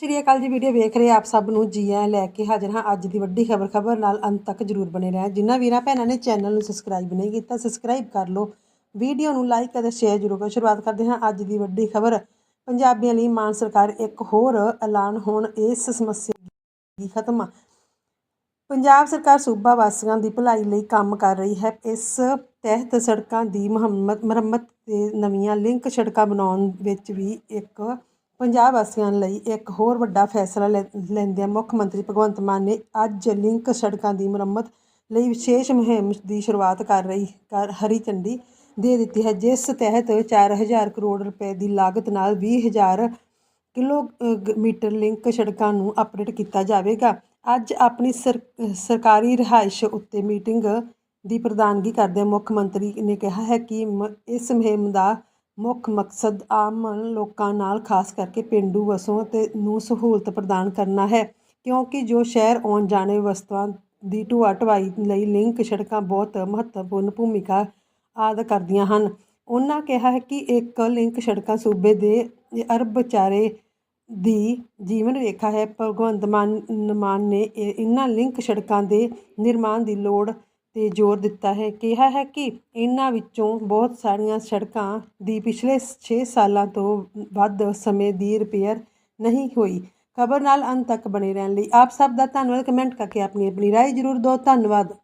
ਸ਼੍ਰੀ ਅਕਾਲ ਜੀ ਵੀਡੀਓ ਵੇਖ ਰਹੇ ਆਪ ਸਭ ਨੂੰ ਜੀ ਆਇਆਂ ਲੈ ਕੇ ਹਾਜ਼ਰ ਹਾਂ ਅੱਜ ਦੀ ਵੱਡੀ ਖਬਰ ਖਬਰ ਨਾਲ ਅੰਤ ਤੱਕ ਜਰੂਰ ਬਣੇ ਰਹਿਣ। ਜਿਨ੍ਹਾਂ ਵੀਰਾਂ ਭੈਣਾਂ ਨੇ ਚੈਨਲ ਨੂੰ ਸਬਸਕ੍ਰਾਈਬ ਨਹੀਂ ਕੀਤਾ ਸਬਸਕ੍ਰਾਈਬ ਕਰ ਲਓ ਵੀਡੀਓ ਨੂੰ ਲਾਈਕ ਅਤੇ ਸ਼ੇਅਰ ਜਰੂਰ ਕਰੋ। ਸ਼ੁਰੂਆਤ ਕਰਦੇ ਹਾਂ ਅੱਜ ਦੀ ਵੱਡੀ ਖਬਰ। ਪੰਜਾਬੀਆਂ ਲਈ ਮਾਨ ਸਰਕਾਰ ਇੱਕ ਹੋਰ ਐਲਾਨ ਹੋਣ, ਇਸ ਸਮੱਸਿਆ ਦੀ ਖਤਮ। ਪੰਜਾਬ ਸਰਕਾਰ ਸੂਬਾ ਵਾਸੀਆਂ ਦੀ ਭਲਾਈ ਲਈ ਕੰਮ ਕਰ ਰਹੀ ਹੈ। ਇਸ ਤਹਿਤ ਸੜਕਾਂ ਦੀ ਮੁਹੰਮਤ, ਮੁਰੰਮਤ ਤੇ ਨਵੀਆਂ ਲਿੰਕ ਸੜਕਾਂ ਬਣਾਉਣ ਵਿੱਚ ਵੀ ਇੱਕ ਪੰਜਾਬ ਵਾਸੀਆਂ ਲਈ ਇੱਕ ਹੋਰ ਵੱਡਾ ਫੈਸਲਾ ਲੈ- ਲੈਂਦਿਆਂ ਮੁੱਖ ਮੰਤਰੀ ਭਗਵੰਤ ਮਾਨ ਨੇ ਅੱਜ ਲਿੰਕ ਸੜਕਾਂ ਦੀ ਮੁਰੰਮਤ ਲਈ ਵਿਸ਼ੇਸ਼ ਮੁਹਿੰਮ ਦੀ ਸ਼ੁਰੂਆਤ ਕਰ ਰਹੀ, ਕਰ ਹਰੀ ਝੰਡੀ ਦੇ ਦਿੱਤੀ ਹੈ, ਜਿਸ ਤਹਿਤ 4000 ਕਰੋੜ ਰੁਪਏ ਦੀ ਲਾਗਤ ਨਾਲ 20000 ਕਿਲੋਮੀਟਰ ਲਿੰਕ ਸੜਕਾਂ ਨੂੰ ਅਪਡੇਟ ਕੀਤਾ ਜਾਵੇਗਾ। ਅੱਜ ਆਪਣੀ ਸਰ- ਸਰਕਾਰੀ ਰਿਹਾਇਸ਼ ਉੱਤੇ ਮੀਟਿੰਗ ਦੀ ਪ੍ਰਧਾਨਗੀ ਕਰਦਿਆਂ ਮੁੱਖ ਮੰਤਰੀ ਨੇ ਕਿਹਾ ਹੈ ਕਿ ਮ- ਇਸ ਮੁਹਿੰਮ ਦਾ ਮੁੱਖ ਮਕਸਦ ਆਮ ਲੋਕਾਂ ਨਾਲ, ਖਾਸ ਕਰਕੇ ਪਿੰਡੂ ਵਸੋਂ ਅਤੇ ਨੂੰ ਸਹੂਲਤ ਪ੍ਰਦਾਨ ਕਰਨਾ ਹੈ। ਕਿਉਂਕਿ ਜੋ ਸ਼ਹਿਰ ਆਉਣ ਜਾਣੇ ਵਸਤਾਂ ਦੀ ਢੋਆ ਢਵਾਈ ਲਈ ਲਿੰਕ ਸੜਕਾਂ ਬਹੁਤ ਮਹੱਤਵਪੂਰਨ ਭੂਮਿਕਾ ਆਦ ਕਰਦੀਆਂ ਹਨ। ਉਹਨਾਂ ਕਿਹਾ ਹੈ ਕਿ ਇੱਕ ਲਿੰਕ ਸੜਕਾਂ ਸੂਬੇ ਦੇ ਅਰਬਚਾਰੇ ਦੀ ਜੀਵਨ ਰੇਖਾ ਹੈ। ਭਗਵੰਤ ਮਾਨ ਮਾਨ ਨੇ ਇਹਨਾਂ ਲਿੰਕ ਸੜਕਾਂ ਦੇ ਨਿਰਮਾਣ ਦੀ ਲੋੜ ਤੇ ਜ਼ੋਰ ਦਿੱਤਾ ਹੈ। ਕਿਹਾ ਹੈ ਕਿ ਇਹਨਾਂ ਵਿੱਚੋਂ ਬਹੁਤ ਸਾਰੀਆਂ ਸੜਕਾਂ ਦੀ ਪਿਛਲੇ ਛੇ ਸਾਲਾਂ ਤੋਂ ਵੱਧ ਸਮੇਂ ਦੀ ਰਿਪੇਅਰ ਨਹੀਂ ਹੋਈ। ਖਬਰ ਨਾਲ ਅੰਤ ਤੱਕ ਬਣੇ ਰਹਿਣ ਲਈ ਆਪ ਸਭ ਦਾ ਧੰਨਵਾਦ। ਕਮੈਂਟ ਕਰਕੇ ਆਪਣੀ ਆਪਣੀ ਰਾਏ ਜ਼ਰੂਰ ਦਿਓ। ਧੰਨਵਾਦ।